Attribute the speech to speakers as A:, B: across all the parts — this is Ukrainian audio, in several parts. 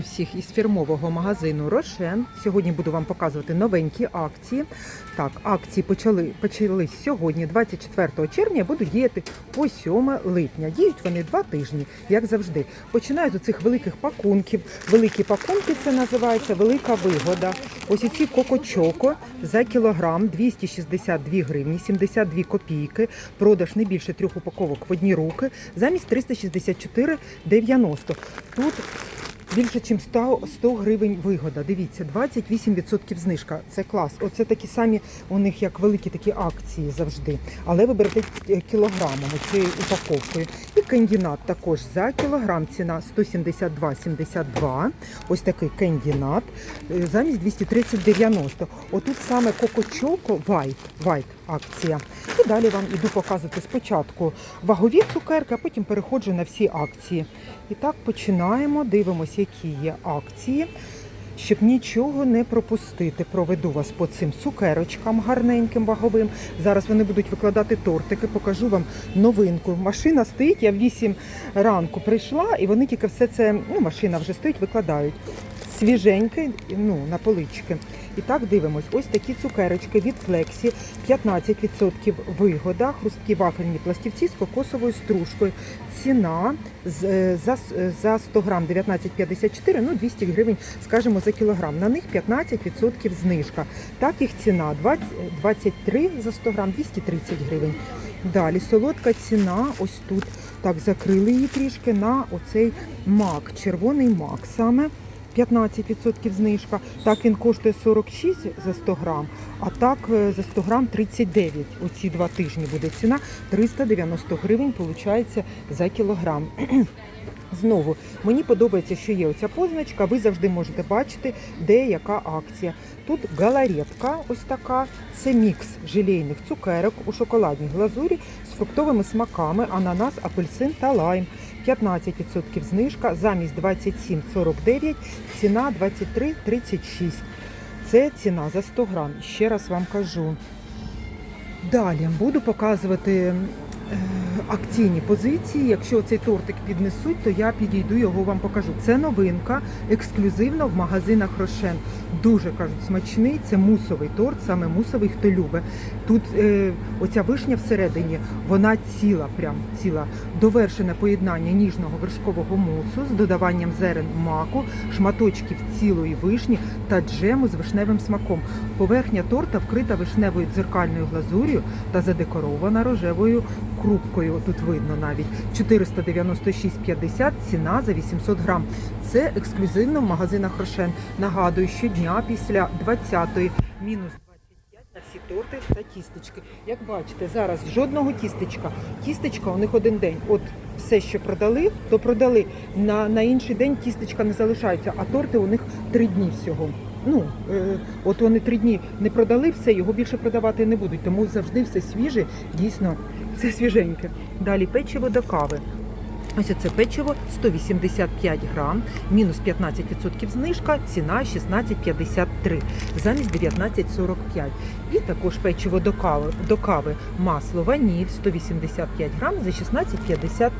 A: Всіх із фірмового магазину Рошен. Сьогодні буду вам показувати новенькі акції. Так, акції почали почались сьогодні, 24 червня, будуть діяти по 7 липня. Діють вони два тижні, як завжди. Починаю з цих великих пакунків. Великі пакунки це називається велика вигода. Ось ці кокочоко за кілограм 262 гривні, 72 копійки. Продаж не більше трьох упаковок в одні руки. Замість 364,90. Тут Більше, ніж 100, 100 гривень вигода. Дивіться, 28% знижка. Це клас. Оце такі самі у них як великі такі акції завжди. Але ви берете кілограмом цією упаковкою. І кандінат також за кілограм ціна 172,72. Ось такий кандінат е, замість 230,90. Отут саме Кокочоко White, White акція. І далі вам іду показувати спочатку вагові цукерки, а потім переходжу на всі акції. І так починаємо, дивимося, які є акції. Щоб нічого не пропустити, проведу вас по цим цукерочкам гарненьким ваговим. Зараз вони будуть викладати тортики, покажу вам новинку. Машина стоїть, я в 8 ранку прийшла, і вони тільки все це, ну, машина вже стоїть, викладають. Свіженьке, ну, на полички. І так дивимось. Ось такі цукерочки від Флексі, 15% вигода, хрусткі вафельні пластівці з кокосовою стружкою. Ціна е, за, е, за 100 грам 19,54, ну 200 гривень, скажімо, за кілограм. На них 15% знижка. Так їх ціна 20, 23 за 100 грам, 230 гривень. Далі солодка ціна, ось тут так закрили її трішки на оцей мак, червоний мак саме. 15% знижка. Так він коштує 46 за 100 грам, а так е, за 100 грам 39. Оці два тижні буде ціна. 390 гривень, виходить, за кілограм. Знову мені подобається, що є оця позначка. Ви завжди можете бачити, де яка акція. Тут галаретка, ось така. Це мікс желейних цукерок у шоколадній глазурі з фруктовими смаками, ананас, апельсин та лайм. 15% знижка замість 27,49, ціна 23,36. Це ціна за 100 грам. Ще раз вам кажу. Далі буду показувати акційні позиції. Якщо цей тортик піднесуть, то я підійду його вам покажу. Це новинка ексклюзивно в магазинах Рошен. Дуже кажуть, смачний. Це мусовий торт, саме мусовий, хто любить. Тут е, оця вишня всередині, вона ціла, прям ціла. Довершене поєднання ніжного вершкового мусу з додаванням зерен маку, шматочків цілої вишні та джему з вишневим смаком. Поверхня торта вкрита вишневою дзеркальною глазур'ю та задекорована рожевою крупкою. Тут видно навіть 496,50 ціна за 800 грам. Це ексклюзивно в магазинах Рошен. Нагадую, щодня після 20-ї мінус 25 на всі торти та тістечки. Як бачите, зараз жодного тістечка. Тістечка у них один день. От все, що продали, то продали. На, на інший день тістечка не залишаються, а торти у них три дні всього. Ну, е, от вони три дні не продали все, його більше продавати не будуть. Тому завжди все свіже, дійсно, все свіженьке. Далі печиво до кави. Ось це печиво 185 грам, мінус 15% знижка, ціна 16,53 замість 19,45. І також печиво до кави, до кави масло ваніль 185 грам за 16,53.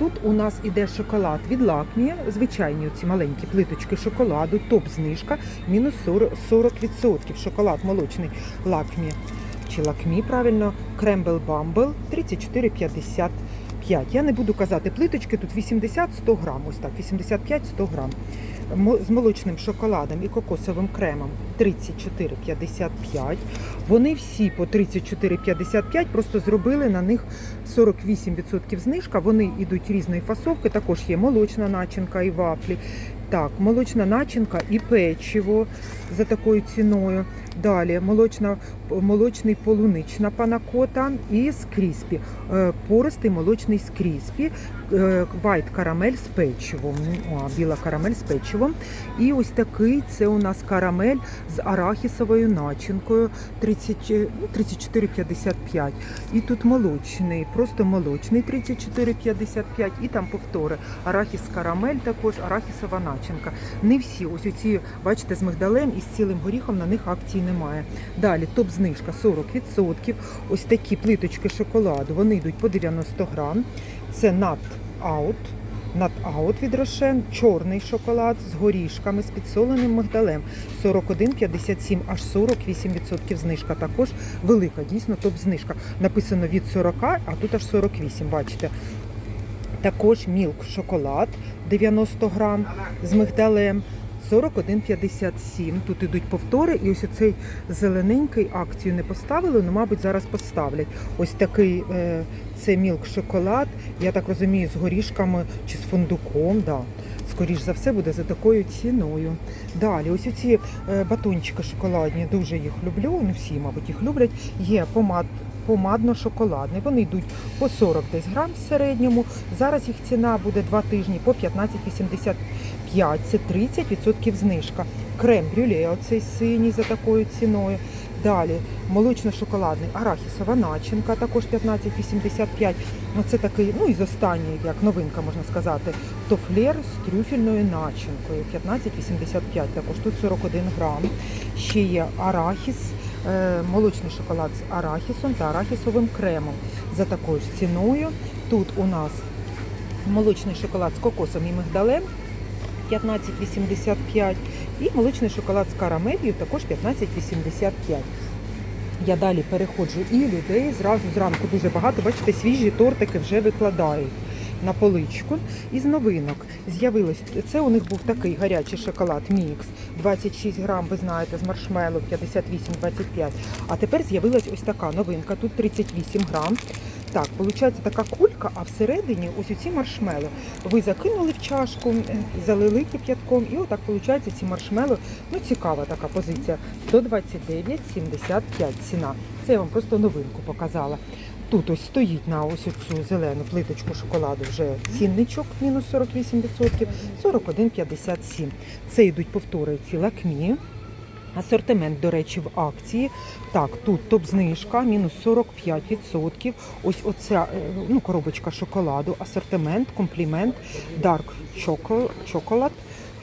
A: Тут у нас іде шоколад від лакмі, звичайні ці маленькі плиточки шоколаду, топ-знижка, мінус 40%, 40%. Шоколад молочний лакмі чи лакмі, правильно, крембл бамбл 34,55. Я не буду казати плиточки, тут 80-100 грам, ось так, 85-100 грам. З молочним шоколадом і кокосовим кремом 34,55. Вони всі по 34,55, просто зробили на них 48% знижка. Вони йдуть різної фасовки, також є молочна начинка і вафлі. Так, молочна начинка і печиво за такою ціною. Далі молочна, молочний полунична панакота і скріспі. Е, Пористий молочний скріспі, вайт карамель з печивом. Біла карамель з печивом. І ось такий це у нас карамель з арахісовою начинкою 30, е, ну, 34,55. І тут молочний, просто молочний 34,55 і там повтори. Арахіс карамель також, арахісова начинка. Не всі, ось оці, бачите, з мигдалем і з цілим горіхом на них акцій немає. Далі топ-знижка 40%. Ось такі плиточки шоколаду, вони йдуть по 90 грам. Це нат Out. Над-аут від Рошен, чорний шоколад з горішками, з підсоленим мигдалем 41,57, аж 48% знижка. Також велика, дійсно топ-знижка. Написано від 40, а тут аж 48, бачите. Також мілк шоколад 90 грам з мигдалем. 41,57. Тут ідуть повтори, і ось оцей зелененький акцію не поставили, але, мабуть, зараз поставлять. Ось такий е, це мілк шоколад, я так розумію, з горішками чи з фундуком. Да. Скоріш за все буде за такою ціною. Далі, ось ці е, батончики шоколадні, дуже їх люблю. Не всі, мабуть, їх люблять. Є помад, помадно-шоколадний. Вони йдуть по 40 десь грам в середньому. Зараз їх ціна буде 2 тижні по 15,85. Це 30% знижка. Крем брюле, оцей синій за такою ціною. Далі молочно-шоколадний арахісова начинка, також 15,85. Ну, це такий, ну і з останньої, як новинка, можна сказати, тофлер з трюфельною начинкою. 15,85. Також тут 41 грам. Ще є арахіс, молочний шоколад з арахісом та арахісовим кремом. За такою ж ціною. Тут у нас молочний шоколад з кокосом і мигдалем 15,85 і молочний шоколад з карамелью також 15,85. Я далі переходжу і людей зразу зранку дуже багато. Бачите, свіжі тортики вже викладають на поличку. Із новинок з'явилось це. У них був такий гарячий шоколад мікс 26 грам. Ви знаєте, з маршмеллоу 58-25. А тепер з'явилась ось така новинка. Тут 38 грам. Так, виходить така кулька, а всередині ось ці маршмело. Ви закинули в чашку, залили кип'ятком, і отак виходить ці маршмело. Ну, цікава така позиція. 129,75 ціна. Це я вам просто новинку показала. Тут ось стоїть на ось цю зелену плиточку шоколаду вже цінничок, мінус 48%, 41,57. Це йдуть повтори ці лакмі. Асортимент, до речі, в акції. Так, тут топ-знижка, мінус 45%. Ось оця е, ну, коробочка шоколаду, асортимент, комплімент, Dark Chocolate.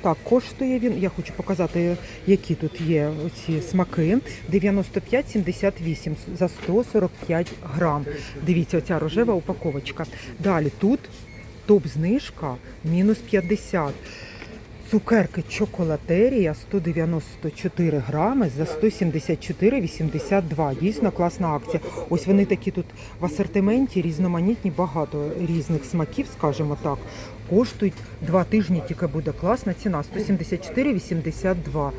A: Так, коштує він. Я хочу показати, які тут є оці смаки. 95,78 за 145 грам. Дивіться, оця рожева упаковочка. Далі тут топ-знижка мінус 50. Цукерки чоколатерія 194 грами за 174,82. Дійсно класна акція. Ось вони такі тут в асортименті, різноманітні, багато різних смаків, скажімо так. Коштують два тижні, тільки буде класна ціна. 174,82.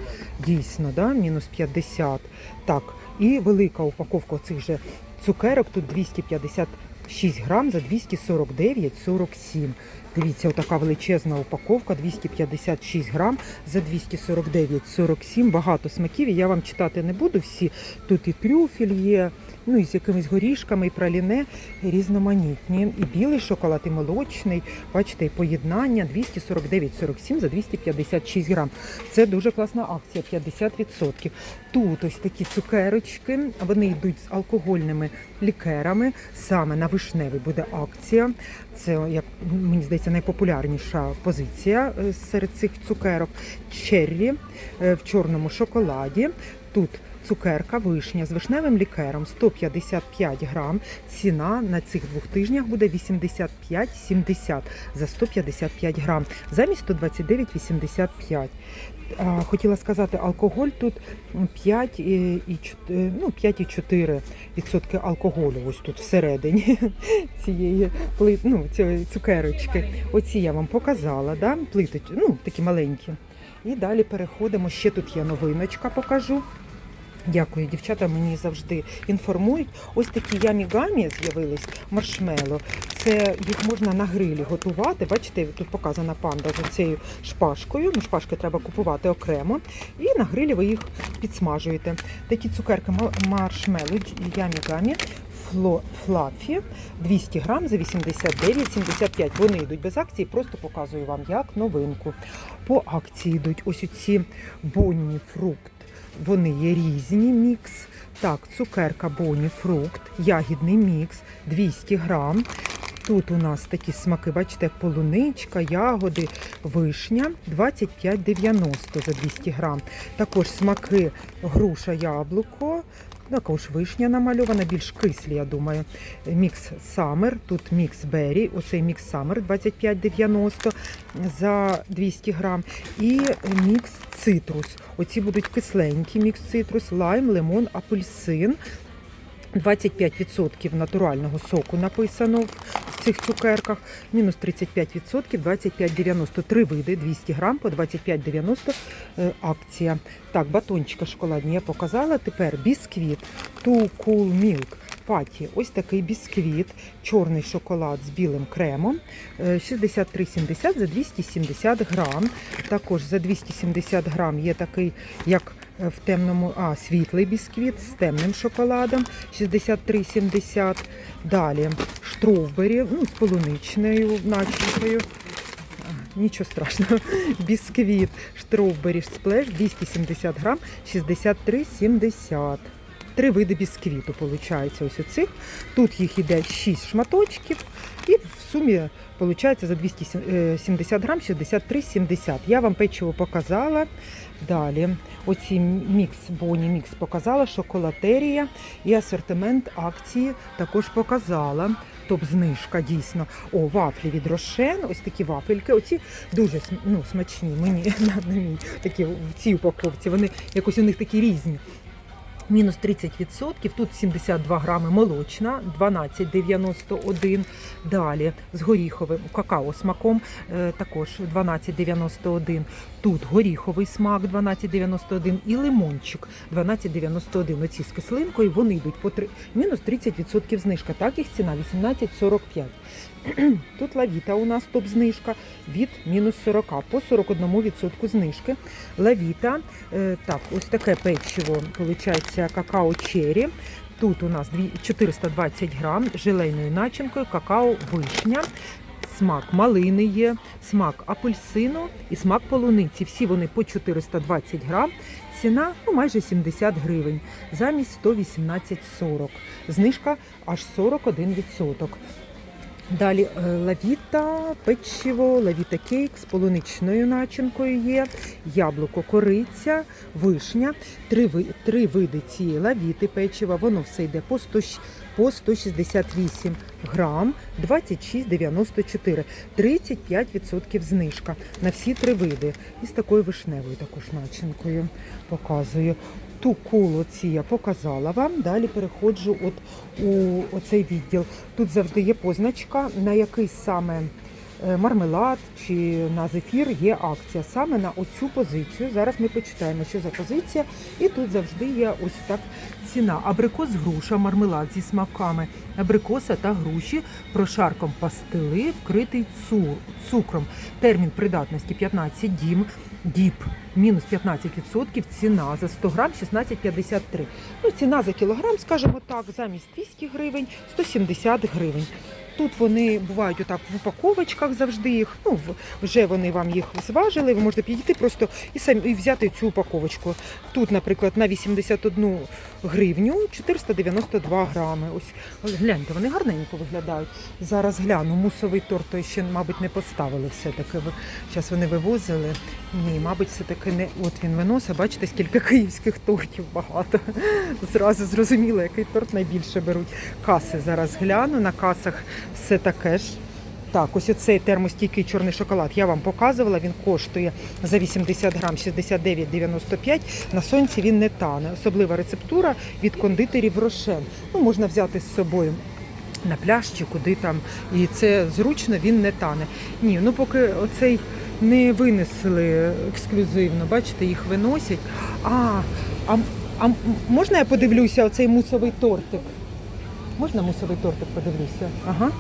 A: Дійсно, да? мінус 50. Так, і велика упаковка цих же цукерок. Тут 256 грам за 249,47. Дивіться, отака величезна упаковка, 256 грам за 249,47. Багато смаків. і Я вам читати не буду всі. Тут і трюфель є, ну і з якимись горішками, і праліне різноманітні. І білий шоколад, і молочний. Бачите, і поєднання 249,47 за 256 грам. Це дуже класна акція, 50%. Тут ось такі цукерочки, вони йдуть з алкогольними лікерами. Саме на вишневий буде акція. Це, як мені здається, найпопулярніша позиція е, серед цих цукерок. Черрі е, в чорному шоколаді. Тут цукерка вишня з вишневим лікером 155 грам. Ціна на цих двох тижнях буде 85,70 за 155 грам, замість 129,85. Хотіла сказати, алкоголь тут 5 і, і, ну, 5,4% алкоголю ось тут всередині цієї плит, ну, цієї цукерочки. Оці я вам показала, да? плиточки, ну, такі маленькі. І далі переходимо. Ще тут є новиночка, покажу. Дякую, дівчата мені завжди інформують. Ось такі ямі-гамі з'явились маршмело. Це їх можна на грилі готувати. Бачите, тут показана панда з цією шпажкою. Ну, шпажки треба купувати окремо. І на грилі ви їх підсмажуєте. Такі цукерки маршмело, ямі-гамі. Флафі 200 грам за 89,75. Вони йдуть без акції, просто показую вам як новинку. По акції йдуть ось ці бонні фрукт. Вони є різні мікс. Так, цукерка Боні фрукт, ягідний мікс 200 грам. Тут у нас такі смаки, бачите, полуничка, ягоди, вишня 25,90 за 200 грам. Також смаки груша, яблуко. Також вишня намальована, більш кислі, я думаю. Мікс Summer, тут мікс Беррі, оцей мікс Summer 25,90 за 200 грам. І мікс цитрус. Оці будуть кисленькі мікс цитрус, лайм, лимон, апельсин. 25% натурального соку написано цих цукерках, мінус 35%, 25,90. Три види, 200 грам по 25,90 е, акція. Так, батончика шоколадні я показала. Тепер бісквіт Too Cool Milk Паті. Ось такий бісквіт, чорний шоколад з білим кремом. е, 63,70 за 270 грам. Також за 270 грам є такий, як е, в темному, а, світлий бісквіт з темним шоколадом 63,70. Далі штровбері, ну, з полуничною начинкою. Нічого страшного. Бісквіт штровбері сплеш 270 грам 63,70. Три види бісквіту, виходить, ось оцих. Тут їх іде 6 шматочків, і в сумі виходить за 270 грам 63,70. Я вам печиво показала. Далі, оці мікс, Боні мікс показала, шоколатерія і асортимент акції також показала. Топ-знижка дійсно. О, вафлі від Рошен, ось такі вафельки. Оці дуже ну, смачні. Мені на, такі в цій упаковці. Вони якось у них такі різні. Мінус 30%, тут 72 грами молочна, 12,91. Далі з горіховим какао смаком е, також 12,91. Тут горіховий смак 12,91 і лимончик 12,91. Оці з кислинкою вони йдуть по три, мінус 30% знижка. Так їх ціна 18,45. Тут лавіта у нас топ-знижка від мінус 40 по 41% знижки. Лавіта, е, так, ось таке печиво, виходить, какао черрі. Тут у нас 420 грам желейною начинкою, какао вишня. Смак малини є, смак апельсину і смак полуниці. Всі вони по 420 грам. Ціна ну, майже 70 гривень, замість 118,40. Знижка аж 41%. Далі е, лавіта, печиво, лавіта кейк з полуничною начинкою є, яблуко, кориця, вишня, три, три види цієї лавіти печива, воно все йде по, 100, щ- по 168 грам, 26,94, 35% знижка на всі три види. І з такою вишневою також начинкою показую. Ту коло ці я показала вам. Далі переходжу от у оцей відділ. Тут завжди є позначка, на який саме мармелад чи на зефір є акція. Саме на оцю позицію. Зараз ми почитаємо, що за позиція. І тут завжди є ось так ціна. Абрикос груша, мармелад зі смаками, абрикоса та груші прошарком пастили, вкритий цукром. Термін придатності 15 дім, діб. Мінус 15%, ціна за 100 грам 16,53. Ну, ціна за кілограм, скажімо так, замість 200 гривень 170 гривень. Тут вони бувають отак в упаковочках завжди їх. Ну, вже вони вам їх зважили. Ви можете підійти просто і самі і взяти цю упаковочку. Тут, наприклад, на 81 гривню 492 грами. Ось гляньте, вони гарненько виглядають. Зараз гляну, мусовий торт той ще, мабуть, не поставили все-таки. Зараз вони вивозили. Ні, мабуть, все-таки не. От він виносить. Бачите, скільки київських тортів багато. Зразу зрозуміло, який торт найбільше беруть. Каси зараз гляну. На касах все таке ж. Так, ось оцей термостійкий чорний шоколад я вам показувала. Він коштує за 80 грам 69,95. На сонці він не тане. Особлива рецептура від кондитерів Рошен. Ну, можна взяти з собою на пляж чи куди там. І це зручно, він не тане. Ні, ну поки оцей не винесли ексклюзивно, бачите, їх виносять. А, а, а можна я подивлюся оцей мусовий тортик? Можна мусовий тортик подивлюся? Ага.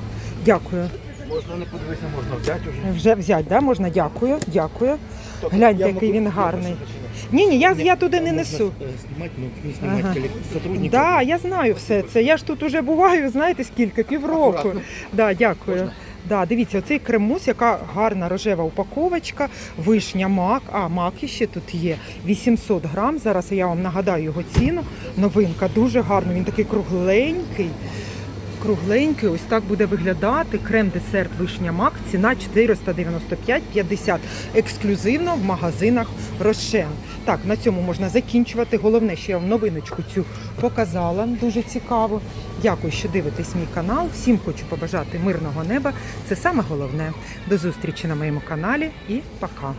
A: Дякую.
B: Можна не подивитися, можна взяти вже.
A: Вже взяти, да? можна? Дякую, дякую. Гляньте, який він гарний. Ні, ні, я, я туди не несу.
B: Знімати, ну, не знімати
A: Ага. Да, я знаю все це. Я ж тут уже буваю, знаєте скільки? Півроку. Да, дякую. Да, дивіться, оцей кремус, яка гарна рожева упаковочка, вишня мак, а мак ще тут є 800 грам. Зараз я вам нагадаю його ціну. Новинка дуже гарна, він такий кругленький. Кругленький, ось так буде виглядати. Крем-десерт вишня мак, ціна 495,50. Ексклюзивно в магазинах Рошен. Так, на цьому можна закінчувати. Головне, що я вам новиночку цю показала. Дуже цікаво. Дякую, що дивитесь мій канал. Всім хочу побажати мирного неба. Це саме головне. До зустрічі на моєму каналі і пока.